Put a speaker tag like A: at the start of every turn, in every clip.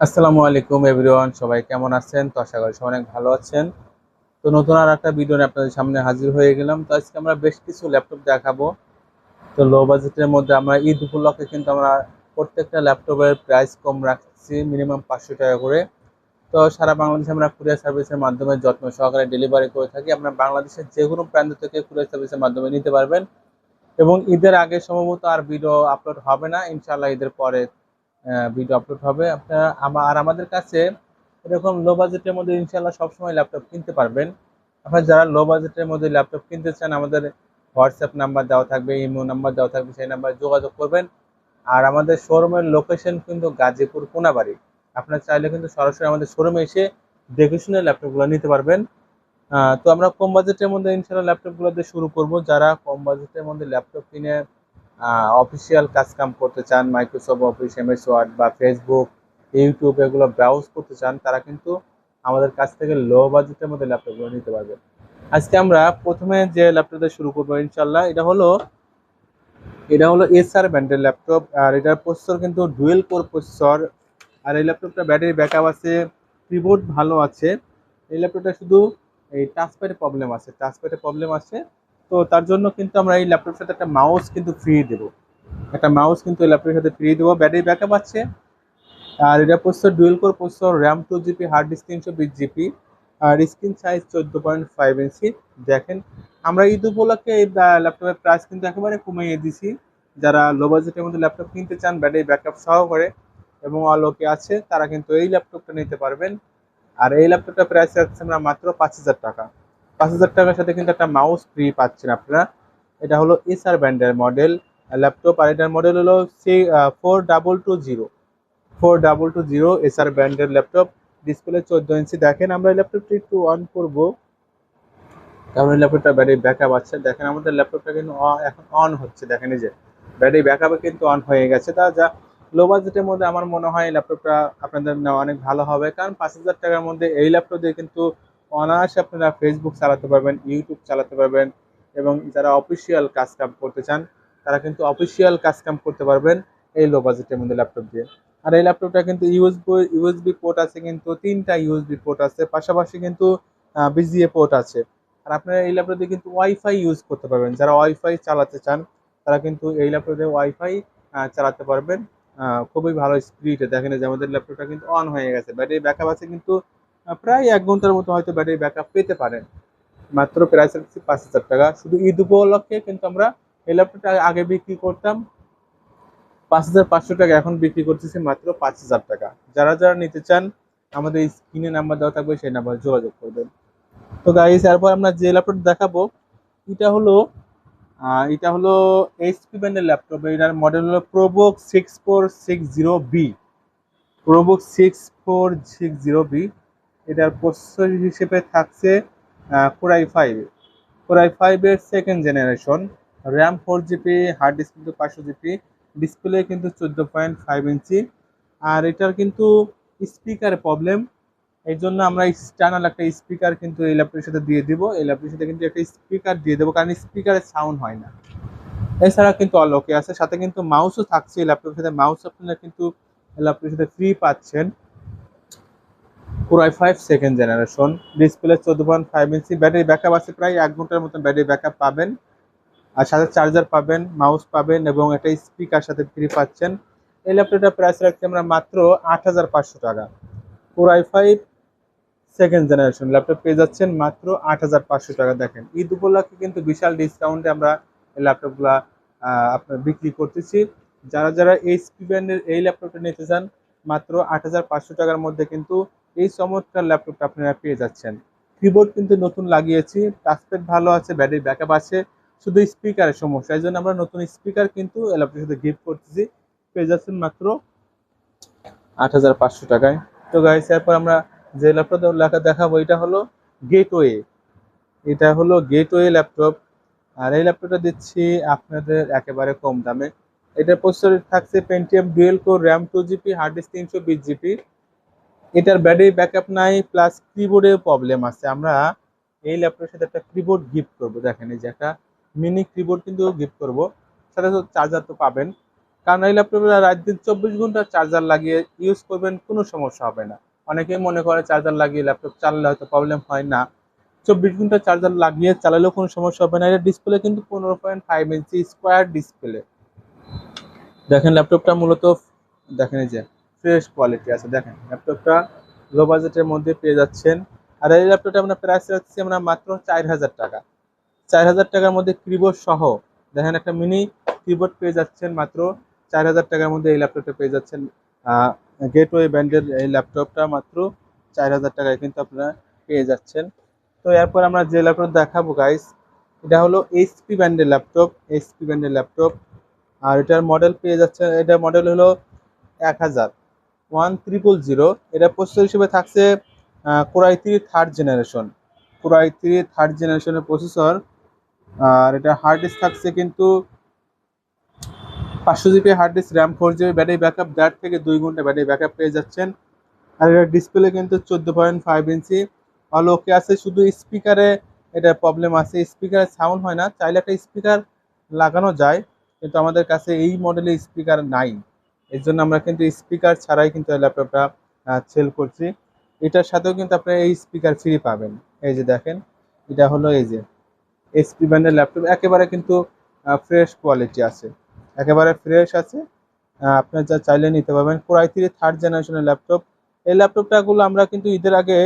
A: আসসালামু আলাইকুম এভরিওয়ান, সবাই কেমন আছেন? তো আশা করি সবাই অনেক ভালো আছেন। তো নতুন আর একটা ভিডিও নিয়ে আপনাদের সামনে হাজির হয়ে গেলাম। তো আজকে আমরা বেশ কিছু ল্যাপটপ দেখাবো। তো লো বাজেটের মধ্যে আমরা ঈদ উপলক্ষে কিন্তু আমরা প্রত্যেকটা ল্যাপটপের প্রাইস কম রাখছি মিনিমাম পাঁচশো টাকা করে। তো সারা বাংলাদেশে আমরা কুরিয়ার সার্ভিসের মাধ্যমে যত্ন সহকারে ডেলিভারি করে থাকি। আপনার বাংলাদেশের যে কোনো প্রান্ত থেকে কুরিয়ার সার্ভিসের মাধ্যমে নিতে পারবেন। এবং ঈদের আগে সম্ভবত আর ভিডিও আপলোড হবে না। ইনশাল্লাহ ঈদের পরে ভিডিও আপলোড হবে। আপনারা আর আমাদের কাছে এরকম লো বাজেটের মধ্যে ইনশাল্লাহ সবসময় ল্যাপটপ কিনতে পারবেন। আপনারা যারা লো বাজেটের মধ্যে ল্যাপটপ কিনতে চান, আমাদের হোয়াটসঅ্যাপ নাম্বার দেওয়া থাকবে ইমো নাম্বার দেওয়া থাকবে, সেই নাম্বারে যোগাযোগ করবেন। আর আমাদের শোরুমের লোকেশন কিন্তু গাজীপুর কোনাবাড়ি। আপনারা চাইলে কিন্তু সরাসরি আমাদের শোরুমে এসে দেখে শুনে ল্যাপটপগুলো নিতে পারবেন। তো আমরা কম বাজেটের মধ্যে ইনশাল্লাহ ল্যাপটপগুলো দিয়ে শুরু করব। যারা কম বাজেটের মধ্যে ল্যাপটপ কিনে অফিসিয়াল কাজ কাম করতে চান মাইক্রোসফট অফিস এমএস ওয়ার্ড বা ফেসবুক ইউটিউব এগুলো ব্রাউজ করতে চান, তারা কিন্তু আমাদের কাছ থেকে লো বাজেটের মধ্যে ল্যাপটপগুলো নিতে পারবে। আজকে আমরা প্রথমে যে ল্যাপটপটা শুরু করব ইনশাল্লাহ এটা হলো এটা হলো এসআর ব্র্যান্ডের ল্যাপটপ আর এটার প্রসেসর কিন্তু ডুয়েল কোর প্রসেসর আর এই ল্যাপটপটা ব্যাটারি ব্যাকআপ আছে কিবোর্ড ভালো আছে, এই ল্যাপটপটা শুধু এই টাচপ্যাডে প্রবলেম আছে টাচপ্যাডে প্রবলেম আছে তো তার জন্য কিন্তু আমরা এই ল্যাপটপের সাথে একটা মাউস কিন্তু ফ্রি দেবো। একটা মাউস কিন্তু এই ল্যাপটপের সাথে ফ্রি দেবো। ব্যাটারি ব্যাকআপ আছে। আর এটা processor dual core processor RAM two GB hard disk তিনশো বিশ জিবি আর স্ক্রিন সাইজ চোদ্দ পয়েন্ট ফাইভ ইঞ্চি দেখেন, আমরা ঈদ উপলক্ষে এই ল্যাপটপের প্রাইস কিন্তু একেবারে কমিয়ে দিছি যারা লো বাজেটের মধ্যে ল্যাপটপ কিনতে চান ব্যাটারি ব্যাকআপ সহ করে এবং আলোকে আছে, তারা কিন্তু এই ল্যাপটপটা নিতে পারবেন। আর এই ল্যাপটপটা প্রাইস রাখছে আমরা মাত্র পাঁচ হাজার টাকা। পাঁচ হাজার টাকার সাথে কিন্তু একটা মাউস ফ্রি পাচ্ছেন আপনারা। এটা হলো এসআর ব্র্যান্ডের মডেল ল্যাপটপ আর এটার মডেল হলো C four double two zero four double two zero SR ব্র্যান্ডের ল্যাপটপ ডিসপ্লে চোদ্দ ইঞ্চি দেখেন আমরা ল্যাপটপটি একটু অন করব। কারণ ল্যাপটপটা ব্যাটারি ব্যাকআপ আছে। দেখেন আমাদের ল্যাপটপটা কিন্তু এখন অন হচ্ছে। দেখেন এই যে ব্যাটারি ব্যাকআপে কিন্তু অন হয়ে গেছে। তা যা লো বাজেটের মধ্যে আমার মনে হয় ল্যাপটপটা আপনাদের অনেক ভালো হবে। কারণ পাঁচ হাজার টাকার মধ্যে এই ল্যাপটপ দিয়ে কিন্তু অনায়াসে আপনারা ফেসবুক চালাতে পারবেন ইউটিউব চালাতে পারবেন এবং যারা অফিসিয়াল কাজ কাম করতে চান, তারা কিন্তু অফিসিয়াল কাজ কাম করতে পারবেন এই লো বাজেটের মধ্যে ল্যাপটপ দিয়ে। আর এই ল্যাপটপটা কিন্তু ইউএসবি ইউএসবি পোর্ট আছে কিন্তু, তিনটা ইউএসবি পোর্ট আছে, পাশাপাশি কিন্তু বিজিএ পোর্ট আছে। আর আপনারা এই ল্যাপটপ দিয়ে কিন্তু ওয়াইফাই ইউজ করতে পারবেন। যারা ওয়াইফাই চালাতে চান, তারা কিন্তু এই ল্যাপটপ দিয়ে ওয়াইফাই চালাতে পারবেন। খুবই ভালো স্পিডে দেখেন যে আমাদের ল্যাপটপটা কিন্তু অন হয়ে গেছে। ব্যাটারি ব্যাকআপ আছে কিন্তু প্রায় এক ঘণ্টার মতো হয়তো ব্যাটারি ব্যাকআপ পেতে পারেন। মাত্র প্রাইস রাখছি পাঁচ হাজার টাকা। শুধু ঈদ উপলক্ষে কিন্তু আমরা এই ল্যাপটপটা আগে বিক্রি করতাম। পাঁচ হাজার পাঁচশো টাকা, এখন বিক্রি করতেছি মাত্র পাঁচ হাজার টাকা। যারা যারা নিতে চান, আমাদের স্ক্রিনে নাম্বার দেওয়া থাকবে, সেই নাম্বারে যোগাযোগ করবেন। তো গাইস এরপর আমরা যে ল্যাপটপ দেখাবো, এটা হলো এটা হলো এইচপি ব্র্যান্ডের ল্যাপটপ এটার মডেল হলো ProBook six four six zero B ProBook six four six zero B এটার প্রসেসর হিসেবে থাকছে core i five core i ফাইভের second generation RAM four GB hard disk কিন্তু পাঁচশো জিবি ডিসপ্লে কিন্তু চোদ্দ পয়েন্ট ফাইভ ইঞ্চি আর এটার কিন্তু স্পিকারের প্রবলেম এই জন্য আমরা এক্সটার্নাল একটা স্পিকার কিন্তু এই ল্যাপটপের সাথে দিয়ে দিব। এই ল্যাপটপের সাথে কিন্তু একটা স্পিকার দিয়ে দেবো, কারণ স্পিকারের সাউন্ড হয় না। এছাড়া কিন্তু অল ওকে আছে। সাথে কিন্তু মাউসও থাকছে এই ল্যাপটপের সাথে। মাউস আপনারা কিন্তু ল্যাপটপের সাথে ফ্রি পাচ্ছেন। পুরাই ফাইভ সেকেন্ড জেনারেশন ডিসপ্লে চোদ্দ point five inch battery backup আছে প্রায় এক ঘণ্টার মতন ব্যাটারি ব্যাকআপ পাবেন। আর সাথে চার্জার পাবেন মাউস পাবেন এবং একটা স্পিকার সাথে ফ্রি পাচ্ছেন। এই ল্যাপটপটার প্রাইস রাখছি আমরা মাত্র আট হাজার পাঁচশো টাকা। পুরাই ফাইভ সেকেন্ড জেনারেশন ল্যাপটপ পেয়ে যাচ্ছেন মাত্র আট হাজার পাঁচশো টাকা। দেখেন, ঈদ উপলক্ষে কিন্তু বিশাল ডিসকাউন্টে আমরা এই ল্যাপটপগুলা আপনার বিক্রি করতেছি। যারা যারা এইচপি ব্র্যান্ডের এই ল্যাপটপটা নিতে চান, মাত্র আট হাজার পাঁচশো টাকার মধ্যে কিন্তু এই চমৎকার ল্যাপটপটা আপনারা পেয়ে যাচ্ছেন। কিবোর্ড কিন্তু নতুন লাগিয়েছি টাচপ্যাড ভালো আছে ব্যাটারি ব্যাকআপ আছে, শুধু স্পিকারের সমস্যা, এই জন্য আমরা নতুন স্পিকার কিন্তু ল্যাপটপের সাথে গিফট করতেছি। পেয়ে যাচ্ছেন মাত্র আট হাজার পাঁচশো টাকায়। তো গাইস এরপর আমরা যে ল্যাপটপ লেখা দেখাবো, এটা হলো গেটওয়ে এটা হলো গেটওয়ে ল্যাপটপ আর এই ল্যাপটপটা দিচ্ছি আপনাদের একেবারে কম দামে। এটার প্রসেসর থাকছে Pentium dual core RAM two GB hard disk তিনশো বিশ জিবি এটার ব্যাটারি ব্যাকআপ নাই প্লাস কিবোর্ডে প্রবলেম আছে। আমরা এই ল্যাপটপের সাথে একটা কিবোর্ড গিফট করব। দেখেন, এই যে একটা মিনি কিবোর্ড কিন্তু গিফট করব। সাথে সাথে চার্জার তো পাবেন। কারণ এই ল্যাপটপে রাত দিন চব্বিশ ঘণ্টা চার্জার লাগিয়ে ইউজ করবেন, কোনো সমস্যা হবে না। অনেকেই মনে করে চার্জার লাগিয়ে ল্যাপটপ চালালে হয়তো প্রবলেম হয় না। চব্বিশ ঘণ্টা চার্জার লাগিয়ে চালালেও কোনো সমস্যা হবে না। এটা ডিসপ্লে কিন্তু পনেরো point five inch square display দেখেন ল্যাপটপটা মূলত, দেখেন এই যে ফ্রেশ কোয়ালিটি আছে। দেখেন, ল্যাপটপটা লো বাজেটের মধ্যে পেয়ে যাচ্ছেন। আর এই ল্যাপটপটা আমরা প্রাইস রাখছি আমরা মাত্র চার হাজার টাকা। চার হাজার টাকার মধ্যে কিবোর্ড সহ, দেখেন একটা মিনি কিবোর্ড পেয়ে যাচ্ছেন মাত্র চার হাজার টাকার মধ্যে এই ল্যাপটপটা পেয়ে যাচ্ছেন। গেটওয়ে ব্র্যান্ডের এই ল্যাপটপটা মাত্র চার হাজার টাকায় কিন্তু আপনারা পেয়ে যাচ্ছেন। তো এরপর আমরা যে ল্যাপটপ দেখাবো গাইস এটা হলো এইচপি ব্র্যান্ডের ল্যাপটপ এইচপি ব্র্যান্ডের ল্যাপটপ। আর এটার মডেল পেয়ে যাচ্ছে এটার মডেল হলো এক হাজার। ওয়ান ত্রিপল জিরো, এটা প্রসেসর হিসেবে থাকছে core i three third generation core i three third জেনারেশনের প্রসেসর, আর এটা হার্ড ডিস্ক থাকছে কিন্তু পাঁচশো GB hard disk RAM four GB battery backup দেড় থেকে দুই ঘণ্টা ব্যাটারি ব্যাকআপ পেয়ে যাচ্ছেন। আর এটা ডিসপ্লে কিন্তু চোদ্দ পয়েন্ট ফাইভ ইঞ্চি। ভালো ওকে আছে, শুধু স্পিকারে এটা প্রবলেম আছে। স্পিকারে সাউন্ড হয় না, চাইলে একটা স্পিকার লাগানো যায়, কিন্তু আমাদের কাছে এই মডেলের স্পিকার নাই। এর জন্য আমরা কিন্তু স্পিকার ছাড়াই কিন্তু এই ল্যাপটপটা সেল করছি। এটার সাথেও কিন্তু আপনারা এই স্পিকার ফ্রি পাবেন। এই যে দেখেন, এটা হলো এই যে এসপি ব্র্যান্ডের ল্যাপটপ একেবারে কিন্তু ফ্রেশ কোয়ালিটি আছে। একেবারে ফ্রেশ আছে। আপনার যা চাইলে নিতে পারবেন। কোরাই থ্রি থার্ড জেনারেশনের ল্যাপটপ এই ল্যাপটপটাগুলো আমরা কিন্তু ঈদের আগে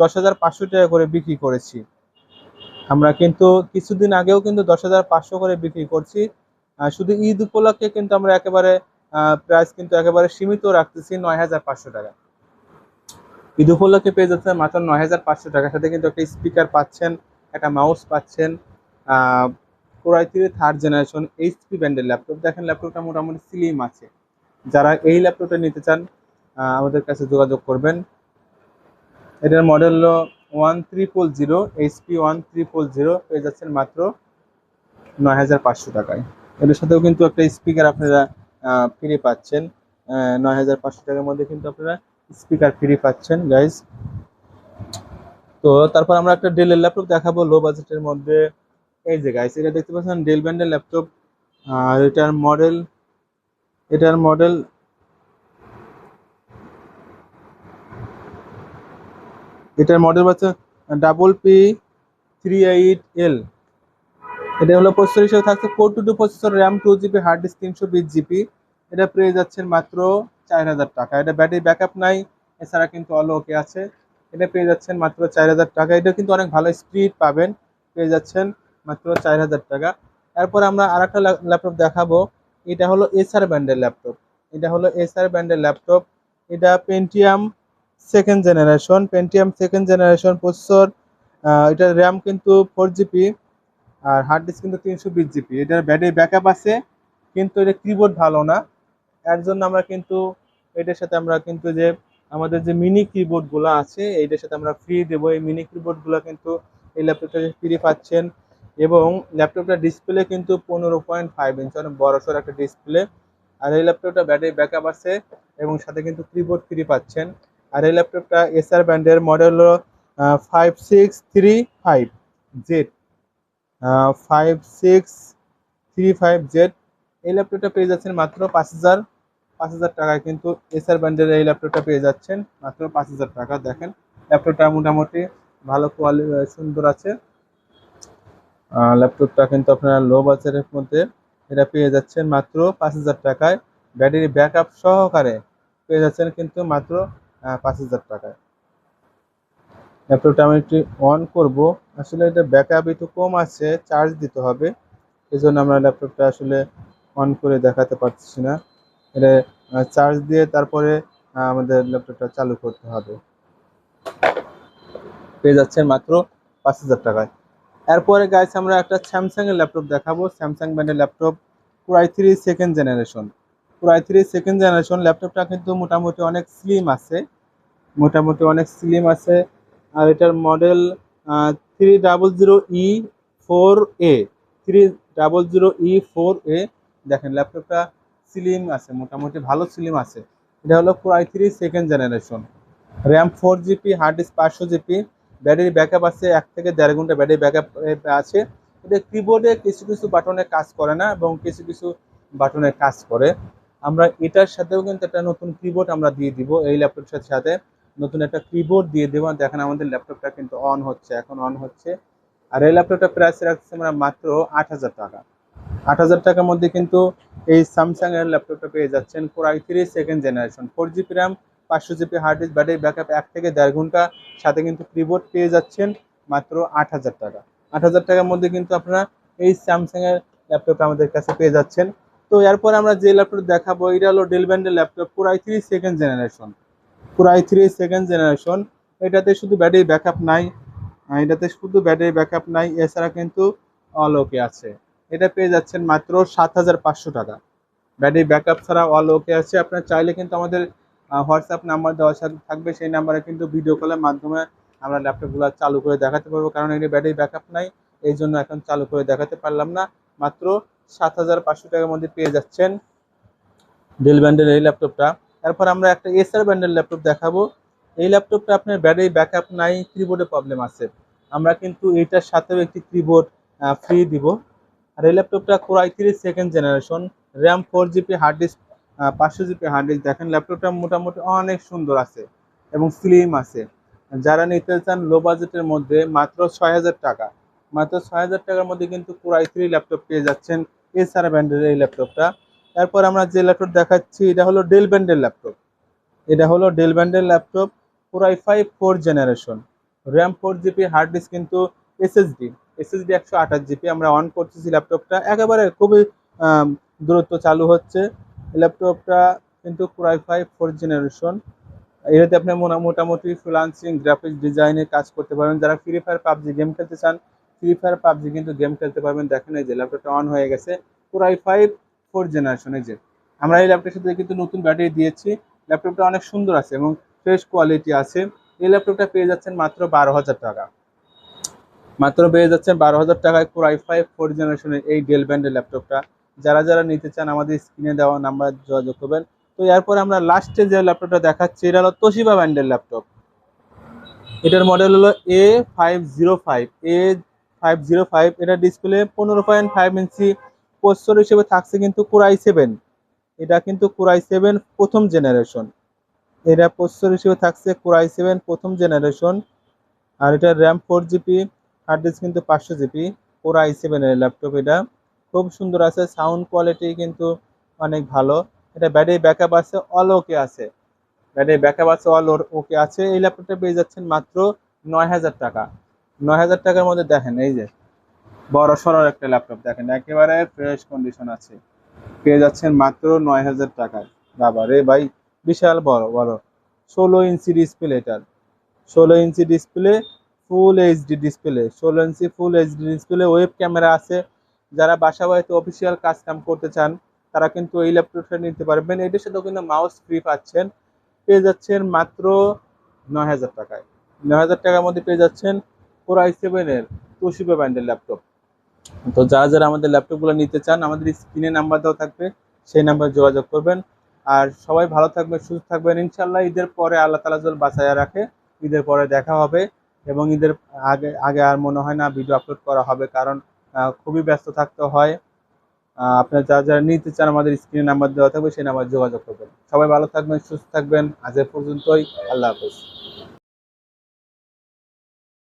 A: দশ হাজার পাঁচশো টাকা করে বিক্রি করেছি। আমরা কিন্তু কিছুদিন আগেও কিন্তু দশ হাজার পাঁচশো করে বিক্রি করছি। শুধু ঈদ উপলক্ষে কিন্তু আমরা একেবারে প্রাইস কিন্তু একেবারে সীমিত রাখতেছি নয় হাজার পাঁচশো টাকা। ঈদ উপলক্ষে পেয়ে যাচ্ছেন মাত্র নয় হাজার পাঁচশো টাকার সাথে কিন্তু একটা স্পিকার পাচ্ছেন, একটা মাউস পাচ্ছেন core i three third generation HP ব্র্যান্ডের ল্যাপটপ দেখেন ল্যাপটপটা মোটামুটি স্লিম আছে। যারা এই ল্যাপটপটা নিতে চান আমাদের কাছে যোগাযোগ করবেন। এটার মডেল হলো one triple zero HP one triple zero পেয়ে যাচ্ছেন মাত্র নয় হাজার পাঁচশো টাকায়। এটার সাথেও কিন্তু একটা স্পিকার আপনারা ফ্রি পাচ্ছেন। নয় হাজার পাঁচশো টাকার মধ্যে কিন্তু আপনারা স্পিকার ফ্রি পাচ্ছেন গাইজ তো তারপর আমরা একটা ডেলের ল্যাপটপ দেখাবো লো বাজেটের মধ্যে। এই যে গাইস এটা দেখতে পাচ্ছেন ডেল ব্র্যান্ডের ল্যাপটপ আর এটার মডেল এটার মডেল এটার মডেল হচ্ছে double P three eight L এটা হলো প্রসেসর হিসেবে থাকছে four two two processor RAM two GB hard disk তিনশো বিশ জিবি এটা পেয়ে যাচ্ছেন মাত্র চার হাজার টাকা। এটা ব্যাটারি ব্যাকআপ নাই, এছাড়া কিন্তু অল ওকে আছে। এটা পেয়ে যাচ্ছেন মাত্র চার হাজার টাকা। এটা কিন্তু অনেক ভালো স্পিড পাবেন। পেয়ে যাচ্ছেন মাত্র চার হাজার টাকা। এরপর আমরা আর একটা ল্যাপটপ দেখাবো। এটা হলো এসআর ব্র্যান্ডের ল্যাপটপ এটা হলো এসআর ব্র্যান্ডের ল্যাপটপ এটা Pentium second generation Pentium second generation processor এটার র্যাম কিন্তু ফোর জিবি আর হার্ড ডিস্ক কিন্তু তিনশো বিশ জিবি এটার ব্যাটারি ব্যাকআপ আছে, কিন্তু এটা কিবোর্ড ভালো না। এর জন্য আমরা কিন্তু এটার সাথে আমরা কিন্তু যে আমাদের যে মিনি কিবোর্ডগুলো আছে এইটার সাথে আমরা ফ্রি দেবো। এই মিনি কিবোর্ডগুলো কিন্তু এই ল্যাপটপটা ফ্রি পাচ্ছেন এবং ল্যাপটপটা ডিসপ্লে কিন্তু পনেরো পয়েন্ট ফাইভ ইঞ্চ অনেক বড়সড় একটা ডিসপ্লে আর এই ল্যাপটপটা ব্যাটারি ব্যাকআপ আছে এবং সাথে কিন্তু কিবোর্ড ফ্রি পাচ্ছেন। আর এই ল্যাপটপটা এসআর ব্র্যান্ডের মডেল হলো five six three five Z five six three five Z এই ল্যাপটপটা পেয়ে যাচ্ছেন মাত্র পাঁচ হাজার পাঁচ হাজার টাকায় কিন্তু এসআর ব্র্যান্ডের এই ল্যাপটপটা পেয়ে যাচ্ছেন মাত্র পাঁচ হাজার টাকা। দেখেন ল্যাপটপটা মোটামুটি ভালো কোয়ালিটি সুন্দর আছে। ল্যাপটপটা কিন্তু আপনারা লো বাজারের মধ্যে এটা পেয়ে যাচ্ছেন মাত্র পাঁচ হাজার টাকায়। ব্যাটারি ব্যাকআপ সহকারে পেয়ে যাচ্ছেন কিন্তু মাত্র পাঁচ হাজার টাকায়। ল্যাপটপটা আমি একটু অন করব। আসলে এটা ব্যাকআপ একটু কম আছে চার্জ দিতে হবে। এই জন্য আমরা ল্যাপটপটা আসলে অন করে দেখাতে পারছি না। এটা চার্জ দিয়ে তারপরে আমাদের ল্যাপটপটা চালু করতে হবে। পেয়ে যাচ্ছেন মাত্র পাঁচ হাজার টাকায়। এরপরে গাইস আমরা একটা স্যামসাং এর ল্যাপটপ দেখাবো। স্যামসাং ব্র্যান্ডের ল্যাপটপ পুরাই থ্রি সেকেন্ড জেনারেশন পুরাই থ্রি সেকেন্ড জেনারেশন ল্যাপটপটা কিন্তু মোটামুটি অনেক স্লিম আছে। মোটামুটি অনেক স্লিম আছে। আর এটার model three double zero E four A three double zero E four A দেখেন ল্যাপটপটা স্লিম আছে, মোটামুটি ভালো স্লিম আছে। এটা হলো পুরাই three second generation RAM four GB hard disk পাঁচশো জিবি ব্যাটারি ব্যাকআপ আছে, এক থেকে দেড় ঘণ্টা ব্যাটারি ব্যাকআপ আছে। এটা কিবোর্ডে কিছু কিছু বাটনে কাজ করে না, এবং কিছু কিছু বাটনে কাজ করে। আমরা এটার সাথেও কিন্তু একটা নতুন কিবোর্ড আমরা দিয়ে দিব এই ল্যাপটপটার সাথে। নতুন একটা কিবোর্ড দিয়ে দেবো। দেখেন আমাদের ল্যাপটপটা কিন্তু অন হচ্ছে, এখন অন হচ্ছে। আর এই ল্যাপটপটা প্রাইস রাখছি আমরা মাত্র আট হাজার টাকা। আট হাজার টাকার মধ্যে কিন্তু এই স্যামসাং এর ল্যাপটপটা পেয়ে যাচ্ছেন core I three second generation four GB RAM পাঁচশো GB hard disk battery backup এক থেকে দেড় ঘণ্টা। সাথে কিন্তু কিবোর্ড পেয়ে যাচ্ছেন মাত্র আট হাজার টাকা। আট হাজার টাকার মধ্যে কিন্তু আপনারা এই স্যামসাং এর ল্যাপটপটা আমাদের কাছে পেয়ে যাচ্ছেন। তো এরপর আমরা যে ল্যাপটপ দেখাবো, এটা হলো ডেল ব্যান্ডের laptop core I three second generation core I three second generation এটাতে শুধু ব্যাটারি ব্যাকআপ নাই এটাতে শুধু ব্যাটারি ব্যাকআপ নাই, এছাড়া কিন্তু অল ওকে আছে। এটা পেয়ে যাচ্ছেন মাত্র সাত হাজার পাঁচশো টাকা। ব্যাটারি ব্যাকআপ ছাড়া অল ওকে আছে। আপনার চাইলে কিন্তু আমাদের হোয়াটসঅ্যাপ নাম্বার দেওয়া থাকবে। সেই নাম্বারে কিন্তু ভিডিও কলের মাধ্যমে আমরা ল্যাপটপগুলো চালু করে দেখাতে পারব। কারণ এখানে ব্যাটারি ব্যাকআপ নাই, এই জন্য এখন চালু করে দেখাতে পারলাম না। মাত্র সাত হাজার পাঁচশো টাকার মধ্যে পেয়ে যাচ্ছেন ডেল ব্যান্ডের এই ল্যাপটপটা তারপর আমরা একটা এসআর ব্যান্ডের ল্যাপটপ দেখাবো। এই ল্যাপটপটা আপনার ব্যাটারি ব্যাকআপ নাই কিবোর্ডে প্রবলেম আছে। আমরা কিন্তু এইটার সাথেও একটি কিবোর্ড ফ্রি দিব। আর এই ল্যাপটপটা core I three second generation RAM four GB hard disk পাঁচশো জিবি হার্ড ডিস্ক দেখেন ল্যাপটপটা মোটামুটি অনেক সুন্দর আছে এবং স্লিম আছে। যারা নিতে চান লো বাজেটের মধ্যে মাত্র ছয় হাজার টাকা। মাত্র ছয় হাজার টাকার মধ্যে কিন্তু কোর আই থ্রি ল্যাপটপ পেয়ে যাচ্ছেন এছাড়া ব্র্যান্ডের এই ল্যাপটপটা তারপর আমরা যে ল্যাপটপ দেখাচ্ছি, এটা হলো ডেল ব্যান্ডের ল্যাপটপ এটা হলো ডেল ব্যান্ডের laptop core I five four generation RAM four GB hard disk কিন্তু এসএসডি এসএসডি একশো আঠাশ জিবি আমরা অন করতেছি ল্যাপটপটা একেবারে খুবই দূরত্ব চালু হচ্ছে। ল্যাপটপটা কিন্তু কোরাই ফাইভ ফোর জেনারেশন এটাতে আপনি মোটামুটি ফ্রিলান্সিং গ্রাফিক্স ডিজাইনের কাজ করতে পারবেন। যারা ফ্রি ফায়ার পাবজি গেম খেলতে চান ফ্রি ফায়ার পাবজি কিন্তু গেম খেলতে পারবেন। দেখেন এই যে ল্যাপটপটা অন হয়ে গেছে। কোরাই ফাইভ ফোর জেনারেশন এই যে। আমরা এই ল্যাপটপের সাথে কিন্তু নতুন ব্যাটারি দিয়েছি। ল্যাপটপটা অনেক সুন্দর আছে এবং ফ্রেশ কোয়ালিটি আছে। এই ল্যাপটপটা পেয়ে যাচ্ছেন মাত্র বারো হাজার টাকা। মাত্র পেয়ে যাচ্ছেন বারো হাজার টাকায় কোর আই ফাইভ ফোর জেনারেশনের এই ডেল ব্যান্ডের ল্যাপটপটা যারা যারা নিতে চান আমাদের স্ক্রিনে দেওয়া নাম্বার যোগাযোগ করবেন। তো এরপর আমরা লাস্টে যে ল্যাপটপটা দেখাচ্ছি, এটা হলো তোশিবা ব্যান্ডের ল্যাপটপ এটার মডেল হলো A five zero five A five zero five এটা ডিসপ্লে পনেরো পয়েন্ট ফাইভ ইঞ্চি প্রসেসর হিসেবে থাকছে কিন্তু কোরাই সেভেন এটা কিন্তু কোরাই সেভেন প্রথম জেনারেশন এটা প্রসেসর হিসেবে থাকছে কোরাই সেভেন প্রথম জেনারেশন আর এটা RAM four GB hard disk কিন্তু পাঁচশো জিবি কোর আই সেভেনের ল্যাপটপ এটা। খুব সুন্দর আছে সাউন্ড কোয়ালিটি কিন্তু অনেক ভালো। এটা ব্যাটারি ব্যাকআপ আছে অল ওকে আছে। ব্যাটারি ব্যাকআপ আছে অল ওকে আছে। এই ল্যাপটপটা পেয়ে যাচ্ছেন মাত্র নয় হাজার টাকা। নয় হাজার টাকার মধ্যে দেখেন, এই যে। বড় সড়ো একটা ল্যাপটপ। দেখেন, একেবারে ফ্রেশ কন্ডিশন আছে। পেয়ে যাচ্ছেন মাত্র নয় হাজার টাকায়। বাবা রে ভাই, বিশাল বড় বড়। ষোলো ইঞ্চি ডিসপ্লে এটার ষোলো inch display full HD display ষোলো inch full HD display web camera আছে। যারা বাসা বাড়িতে অফিসিয়াল কাজ কাম করতে চান, তারা কিন্তু এই ল্যাপটপটা নিতে পারবেন। এটার সাথেও কিন্তু মাউস ফ্রি পাচ্ছেন। পেয়ে যাচ্ছেন মাত্র নয় হাজার টাকায়। নয় হাজার টাকার মধ্যে পেয়ে যাচ্ছেন ফোর আই সেভেনের তোশিবা ব্র্যান্ডের ল্যাপটপ। তো যারা যারা আমাদের ল্যাপটপগুলো নিতে চান, আমাদের স্ক্রিনে নাম্বার দেওয়া থাকবে, সেই নাম্বার যোগাযোগ করবেন। আর সবাই ভালো থাকবেন, সুস্থ থাকবেন। ইনশাল্লাহ ঈদের পরে আল্লাহ তালা জল বাঁচাইয়া রাখে, ঈদের পরে দেখা হবে এবং ঈদের আগে আগে আর মনে হয় না ভিডিও আপলোড করা হবে কারণ খুবই ব্যস্ত থাকতে হয়। আপনারা যারা যারা নিতে চান, আমাদের স্ক্রিনে নাম্বার দেওয়া থাকবে, সেই নাম্বার যোগাযোগ করবেন। সবাই ভালো থাকবেন, সুস্থ থাকবেন। আজ এ পর্যন্তই। আল্লাহ হাফেজ।